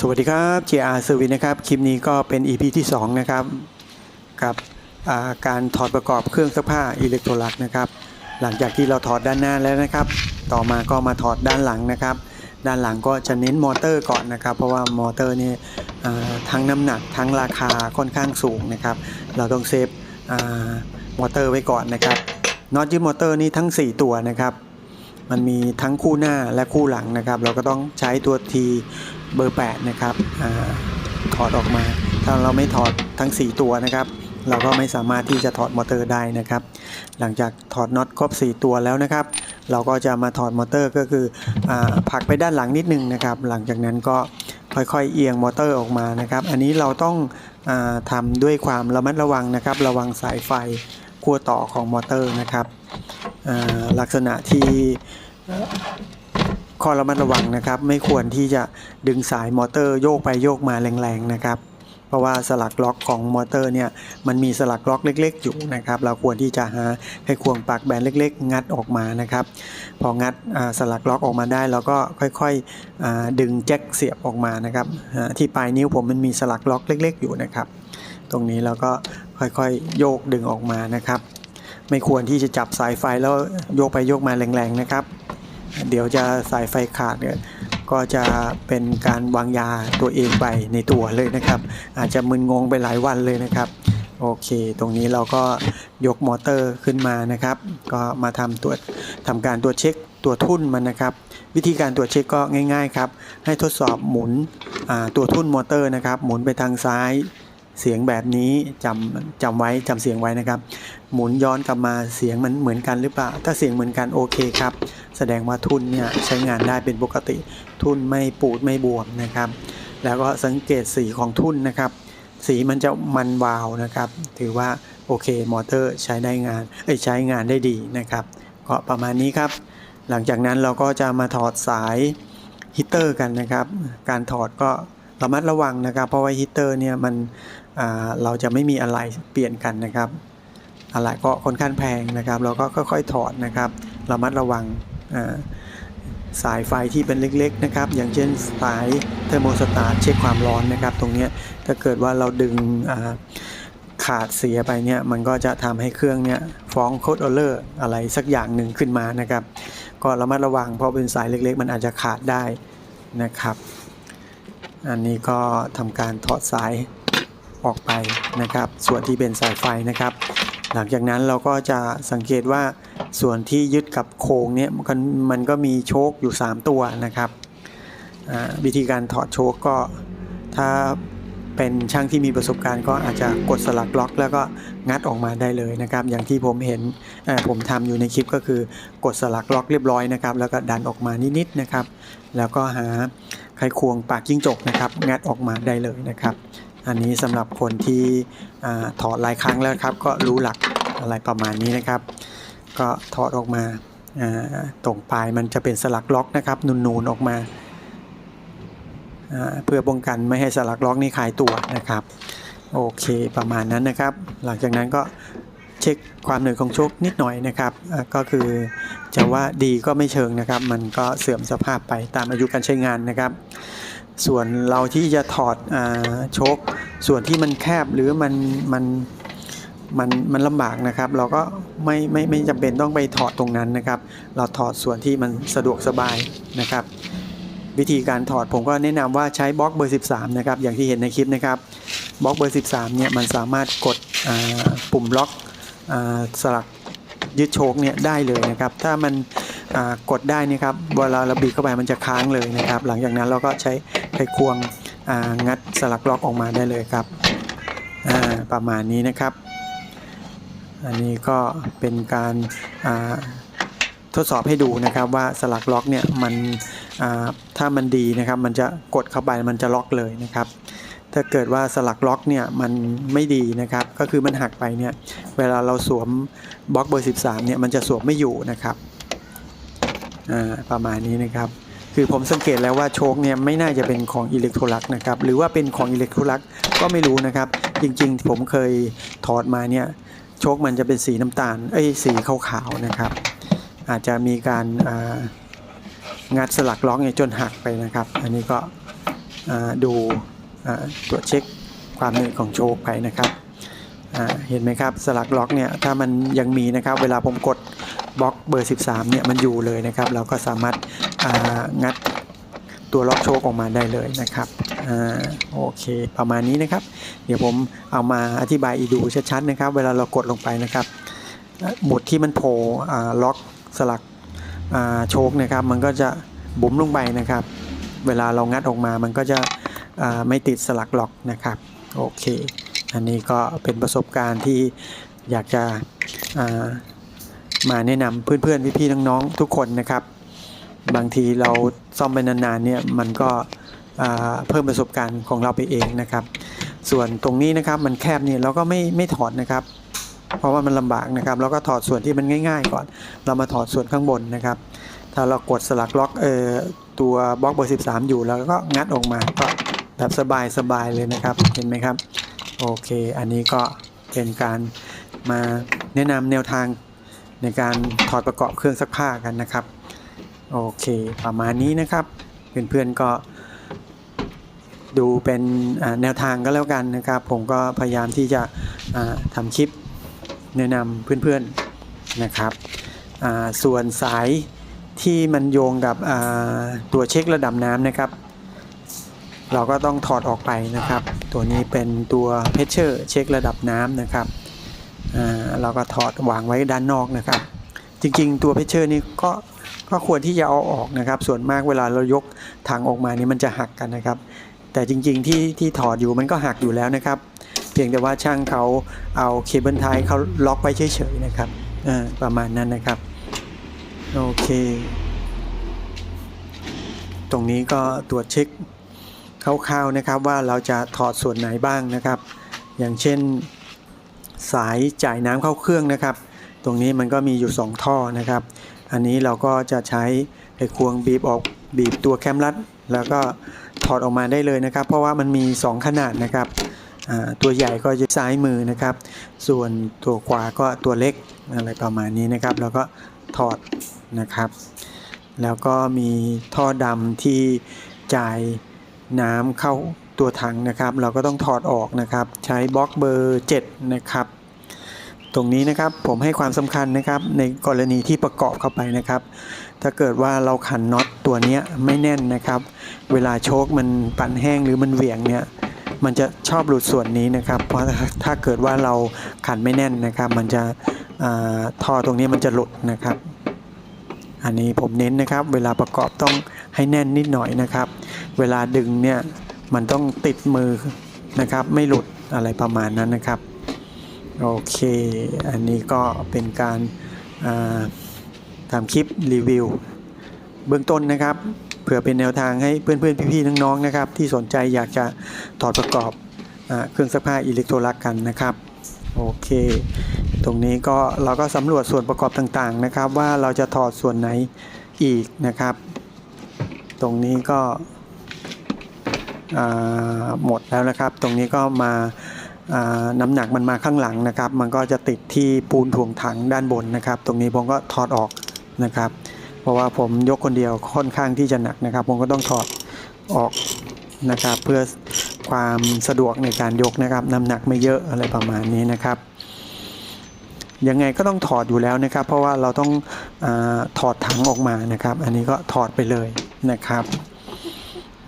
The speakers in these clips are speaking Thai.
สวัสดีครับ JR Service นะครับ คลิปนี้ก็เป็น EP ที่ 2 นะครับ กับาการถอดประกอบเครื่องซักผ้าอิเล็กโทรลักนะครับ หลังจากที่เราถอดด้านหน้าแล้วนะครับ ต่อมาก็มาถอดด้านหลังนะครับ ด้านหลังก็จะเน้นมอเตอร์ก่อนนะครับ เพราะว่ามอเตอร์นี่ทั้งน้ำหนักทั้งราคาค่อนข้างสูงนะครับ เราต้องเซฟมอเตอร์ไว้ก่อนนะครับน็อตยึดมอเตอร์นี่ทั้ง 4 ตัวนะครับ มันมีทั้งคู่หน้าและคู่หลังนะครับ เราก็ต้องใช้ตัว T เบอร์ 8 นะครับอถอดออกมา ถ้าเราไม่ถอดทั้ง 4 ตัวนะครับ เราก็ไม่สามารถที่จะถอดมอเตอร์ได้นะครับ หลังจากถอดน็อตครบ 4 ตัวแล้วนะครับ เราก็จะมาถอดมอเตอร์ก็คืออผลักไปด้านหลังนิดนึงนะครับ หลังจากนั้นก็ค่อยๆ เอียงมอเตอร์ออกมานะครับ อันนี้เราต้องอทำด้วยความระมัดระวังนะครับ ระวังสายไฟขั้วต่อของมอเตอร์นะครับลักษณะที่ ข้อระมัดระวังนะครับ ไม่ควรที่จะดึงสายมอเตอร์โยกไปโยกมาแรงๆนะครับ เพราะว่าสลักล็อกของมอเตอร์เนี่ยมันมีสลักล็อกเล็ก ๆ อยู่นะครับ เราควรที่จะหาให้ควงปากแบนเล็ก ๆ งัดออกมานะครับ พองัดสลักล็อกออกมาได้เราก็ค่อยๆดึงแจ็คเสียบออกมานะครับที่ปลายนิ้วผมมันมีสลักล็อกเล็ก ๆ อยู่นะครับ ตรงนี้เราก็ค่อยๆโยกดึงออกมานะครับ ไม่ควรที่จะจับสายไฟแล้วโยกไปโยกมาแรงๆนะครับ เดี๋ยวจะสายไฟขาดเนี่ยก็จะเป็นการวางยาตัวเองไปในตัวเลยนะครับ อาจจะมึนงงไปหลายวันเลยนะครับโอเค ตรงนี้เราก็ยกมอเตอร์ขึ้นมานะครับ ก็มาทำตัวจทำการตัวจเช็คตัวทุ่นมันนะครับ วิธีการตรวจเช็คก็ง่าย ๆ ครับ ให้ทดสอบหมุนตัวทุ่นมอเตอร์นะครับ หมุนไปทางซ้าย เสียงแบบนี้จำจำไว้จำเสียงไว้นะครับ หมุนย้อนกลับมาเสียงมันเหมือนกันหรือเปล่า ถ้าเสียงเหมือนกันโอเคครับ แสดงว่าทุ่นเนี่ยใช้งานได้เป็นปกติ ทุ่นไม่ปูดไม่บวมนะครับ แล้วก็สังเกตสีของทุ่นนะครับ สีมันจะมันวาวนะครับ ถือว่าโอเคมอเตอร์ใช้ได้งานเอ้ใช้งานได้ดีนะครับ ก็ประมาณนี้ครับ หลังจากนั้นเราก็จะมาถอดสายฮีตเตอร์กันนะครับ การถอดก็ระมัดระวังนะครับ เพราะว่าฮีตเตอร์เนี่ยมัน เราจะไม่มีอะไรเปลี่ยนกันนะครับ อะไรก็ค่อนข้างแพงนะครับ เราก็ค่อยๆถอดนะครับระมัดระวังสายไฟที่เป็นเล็กๆนะครับ อย่างเช่นสายเทอร์โมสตาร์เช็คความร้อนนะครับ ตรงนี้ถ้าเกิดว่าเราดึงาขาดเสียไปเนี่ยมันก็จะทำให้เครื่องเนี่ยฟ้องโคดออเลอร์อะไรสักอย่างหนึ่งขึ้นมานะครับ ก็ระมัดระวังเพราะเป็นสายเล็กๆ มันอาจจะขาดได้นะครับ อันนี้ก็ทำการถอดสาย ออกไปนะครับ ส่วนที่เป็นสายไฟนะครับ หลังจากนั้นเราก็จะสังเกตว่าส่วนที่ยึดกับโครงเนี่ยมันมันก็มีโชคอยู่ 3 ตัวนะครับวิธีการถอดโชคก็ถ้าเป็นช่างที่มีประสบการณ์ก็อาจจะกดสลักล็อก แล้วก็งัดออกมาได้เลยนะครับ อย่างที่ผมเห็นผมทำอยู่ในคลิปก็คือกดสลักล็อกเรียบร้อยนะครับ แล้วก็ดันออกมานิดๆนะครับ แล้วก็หาไขควงปากจิ้งจกนะครับ งัดออกมาได้เลยนะครับ อันนี้สำหรับคนที่ถอดหลายครั้งแล้วครับ ก็รู้หลักอะไรประมาณนี้นะครับ ก็ถอดออกมาอ่าตรงปลายมันจะเป็นสลักล็อกนะครับนูนๆออกมาเพื่อป้องกันไม่ให้สลักล็อกนี่คลายตัวนะครับ โอเคประมาณนั้นนะครับ หลังจากนั้นก็เช็คความหนืดของโชคนิดหน่อยนะครับก็คือจะว่าดีก็ไม่เชิงนะครับ มันก็เสื่อมสภาพไปตามอายุการใช้งานนะครับ ส่วนเราที่จะถอดอโชคส่วนที่มันแคบหรือมันมันมันมันลำบากนะครับ เราก็ไม่ไม่ไม่จำเป็นต้องไปถอดตรงนั้นนะครับ เราถอดส่วนที่มันสะดวกสบายนะครับ วิธีการถอดผมก็แนะนำว่าใช้บล็อกเบอร์ 13 นะครับ อย่างที่เห็นในคลิปนะครับบล็อกเบอร์ 13 เนี่ยมันสามารถกดปุ่มล็อกอสลักยึดโชคเนี่ยได้เลยนะครับ ถ้ามันกดได้นี่ครับเวลาเราบีบเข้าไปมันจะค้างเลยนะครับ หลังจากนั้นเราก็ใช้ ไขควงงัดสลักล็อกออกมาได้เลยครับประมาณนี้นะครับ อันนี้ก็เป็นการาทดสอบให้ดูนะครับว่าสลักล็อกเนี่ยมันถ้ามันดีนะครับมันจะกดเข้าไปมันจะล็อกเลยนะครับถ้าเกิดว่าสลักล็อกเนี่ยมันไม่ดีนะครับ ก็คือมันหักไปเนี่ยเวลาเราสวมบล็อกเบอร์ 13เนี่ยมันจะสวมไม่อยู่นะครับประมาณนี้นะครับ คือผมสังเกตแล้วว่าโชคเนี่ยไม่น่าจะเป็นของอิเล็กโทรลักนะครับหรือว่าเป็นของอิเล็กโทรลักก็ไม่รู้นะครับ จริงๆ ผมเคยถอดมาเนี่ยโชคมันจะเป็นสีน้ำตาลเอ้ยสีขาวๆนะครับ อาจจะมีการางัดสลักล็อกเนี่ยจนหักไปนะครับ อันนี้ก็ดูตรวจเช็คความหนืดของโชคไปนะครับเห็นไหมครับสลักล็อกเนี่ยถ้ามันยังมีนะครับ เวลาผมกด บล็อกเบอร์ 13เนี่ยมันอยู่เลยนะครับ เราก็สามารถงัดตัวล็อกโชคออกมาได้เลยนะครับอโอเค ประมาณนี้นะครับ เดี๋ยวผมเอามาอธิบายอีกดูชัดๆนะครับ เวลาเรากดลงไปนะครับ หมุดที่มันโผล่ล็อกสลักโชคนะครับ มันก็จะบุ๋มลงไปนะครับ เวลาเรางัดออกมามันก็จะไม่ติดสลักล็อกนะครับโอเค อันนี้ก็เป็นประสบการณ์ที่อยากจะ มาแนะนำเพื่อนๆพี่ๆน้องๆทุกคนนะครับ บางทีเราซ่อมไปนานๆเนี่ยมันก็เพิ่มประสบการณ์ของเราไปเองนะครับ ส่วนตรงนี้นะครับมันแคบเนี่ยเราก็ไม่ไม่ถอดนะครับ เพราะว่ามันลำบากนะครับแล้วก็ถอดส่วนที่มันง่าย ๆ ก่อน เรามาถอดส่วนข้างบนนะครับ ถ้าเรากดสลักล็อกเอ่อตัวบล็อกเบอร์ 13 อยู่แล้วก็งัดออกมาก็แบบสบายๆเลยนะครับเห็นไหมครับโอเค อันนี้ก็เป็นการมาแนะนำแนวทาง ในการถอดประกอบเครื่องซักผ้ากันนะครับ โอเค ประมาณนี้นะครับ เพื่อนๆก็ ดูเป็นแนวทางก็แล้วกันนะครับ ผมก็พยายามที่จะทำคลิปแนะนำเพื่อนๆนะครับ ส่วนสายที่มันโยงกับตัวเช็คระดับน้ำนะครับ เราก็ต้องถอดออกไปนะครับ ตัวนี้เป็นตัวเพชเชอร์เช็คระดับน้ำนะครับ เราก็ถอดวางไว้ด้านนอกนะครับ จริงๆ ตัวเพชเชอร์นี่ก็ก็ควรที่จะเอาออกนะครับ ส่วนมากเวลาเรายกถังออกมานี่มันจะหักกันนะครับ แต่จริงๆที่ที่ถอดอยู่มันก็หักอยู่แล้วนะครับ เพียงแต่ว่าช่างเขาเอาเคเบิลไทยเขาล็อกไว้เฉยๆนะครับประมาณนั้นนะครับโอเคตรงนี้ก็ตรวจเช็คคร่าวๆนะครับว่าเราจะถอดส่วนไหนบ้างนะครับ อย่างเช่น สายจ่ายน้ำเข้าเครื่องนะครับ ตรงนี้มันก็มีอยู่ 2 ท่อนะครับ อันนี้เราก็จะใช้ไขควงบีบออกบีบตัวแคมรัดแล้วก็ถอดออกมาได้เลยนะครับ เพราะว่ามันมี 2 ขนาดนะครับตัวใหญ่ก็จะซ้ายมือนะครับ ส่วนตัวขวาก็ตัวเล็กอะไรประมาณนี้นะครับ แล้วก็ถอดนะครับ แล้วก็มีท่อดำที่จ่ายน้ำเข้า ตัวถังนะครับ เราก็ต้องถอดออกนะครับ ใช้บล็อกเบอร์ 7 นะครับ ตรงนี้นะครับผมให้ความสำคัญนะครับ ในกรณีที่ประกอบเข้าไปนะครับ ถ้าเกิดว่าเราขันน็อตตัวนี้ไม่แน่นนะครับ เวลาโชคมันปั่นแห้งหรือมันเหวี่ยงเนี่ยมันจะชอบหลุดส่วนนี้นะครับ เพราะถ้าเกิดว่าเราขันไม่แน่นนะครับ มันจะท่อตรงนี้มันจะหลุดนะครับ อันนี้ผมเน้นนะครับ เวลาประกอบต้องให้แน่นนิดหน่อยนะครับ เวลาดึงเนี่ย มันต้องติดมือนะครับ ไม่หลุดอะไรประมาณนั้นนะครับ โอเค อันนี้ก็เป็นการาทำคลิปรีวิว เบื้องต้นนะครับเผื่อเป็นแนวทางให้เพื่อนๆ พี่ๆ น้องๆ นะครับ ที่สนใจอยากจะถอดประกอบอเครื่องซักผ้าอิเล็กโทรลักกันนะครับ โอเค ตรงนี้ก็เราก็สำรวจส่วนประกอบต่างๆ นะครับ ว่าเราจะถอดส่วนไหนอีกนะครับ ตรงนี้ก็ หมดแล้วนะครับ ตรงนี้ก็มาน้ำหนักมันมาข้างหลังนะครับ มันก็จะติดที่ปูนถ่วงถังด้านบนนะครับ ตรงนี้ผมก็ถอดออกนะครับ เพราะว่าผมยกคนเดียวค่อนข้างที่จะหนักนะครับ ผมก็ต้องถอดออกนะครับ เพื่อความสะดวกในการยกนะครับ น้ำหนักไม่เยอะอะไรประมาณนี้นะครับยังไงก็ต้องถอดอยู่แล้วนะครับ เพราะว่าเราต้องอถอดถังออกมานะครับ อันนี้ก็ถอดไปเลยนะครับ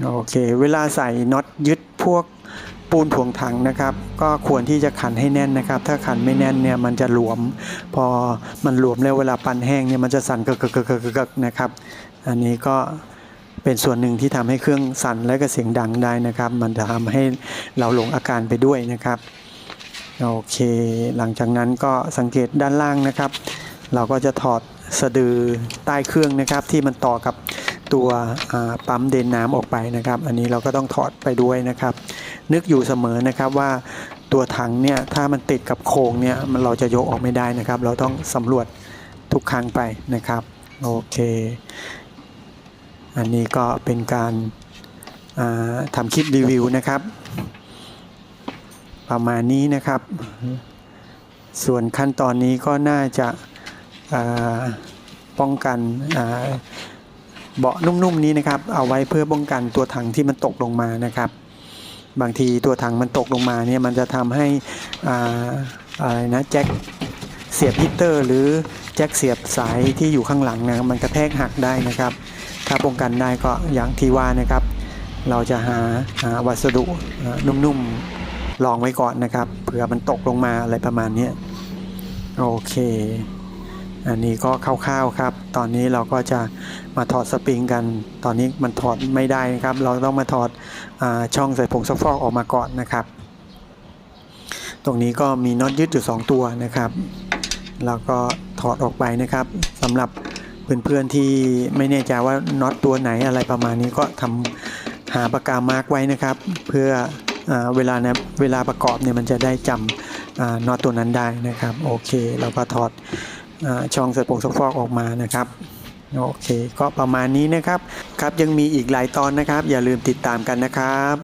โอเค เวลาใส่น็อตยึดพวกปูนถ่วงถังนะครับ ก็ควรที่จะขันให้แน่นนะครับ ถ้าขันไม่แน่นเนี่ยมันจะหลวม พอมันหลวมแล้วเวลาปั่นแห้งเนี่ยมันจะสั่นกึกกึกกกกึกกึกนะครับ อันนี้ก็เป็นส่วนหนึ่งที่ทำให้เครื่องสั่นและก็เสียงดังได้นะครับ มันจะทำให้เราหลงอาการไปด้วยนะครับโอเค หลังจากนั้นก็สังเกตด้านล่างนะครับ เราก็จะถอดสะดือใต้เครื่องนะครับที่มันต่อกับ ตัวปั๊มเดินน้ำออกไปนะครับ อันนี้เราก็ต้องถอดไปด้วยนะครับ นึกอยู่เสมอนะครับว่าตัวถังเนี่ยถ้ามันติดกับโครงเนี่ยมันเราจะยกออกไม่ได้นะครับ เราต้องสำรวจทุกครั้งไปนะครับโอเค อันนี้ก็เป็นการาทำคลิปรีวิวนะครับ ประมาณนี้นะครับ ส่วนขั้นตอนนี้ก็น่าจะาป้องกันอ่า เบาะนุ่มๆนี้นะครับเอาไว้เพื่อป้องกันตัวถังที่มันตกลงมานะครับ บางทีตัวถังมันตกลงมาเนี่ยมันจะทำให้อ่าอะไรนะแจ็คเสียบฮีตเตอร์ หรือแจ็คเสียบสายที่อยู่ข้างหลังนะมันกระแทกหักได้นะครับ ถ้าป้องกันได้ก็อย่างที่ว่านะครับ เราจะหาวัสดุนุ่มๆรองไว้ก่อนนะครับเผื่อมันตกลงมาอะไรประมาณนี้โอเค อันนี้ก็คร่าวๆครับ ตอนนี้เราก็จะมาถอดสปริงกัน ตอนนี้มันถอดไม่ได้นะครับ เราต้องมาถอดอช่องใส่ผงซักฟอกออกมาก่อนนะครับ ตรงนี้ก็มีน็อตยึดอยู่ 2 ตัวนะครับแล้วก็ถอดออกไปนะครับสำหรับเพื่อนๆที่ไม่แน่ใจว่าน็อตตัวไหนอะไรประมาณนี้ก็ทำหาปากกามาร์กไว้นะครับ เพื่ออเวลาเนี่ยเวลาประกอบเนี่ยมันจะได้จำน็อตตัวนั้นได้นะครับ โอเค เราก็ถอด ช่องใส่ผงซักฟอกออกมานะครับโอเคก็ประมาณนี้นะครับครับยังมีอีกหลายตอนนะครับ อย่าลืมติดตามกันนะครับ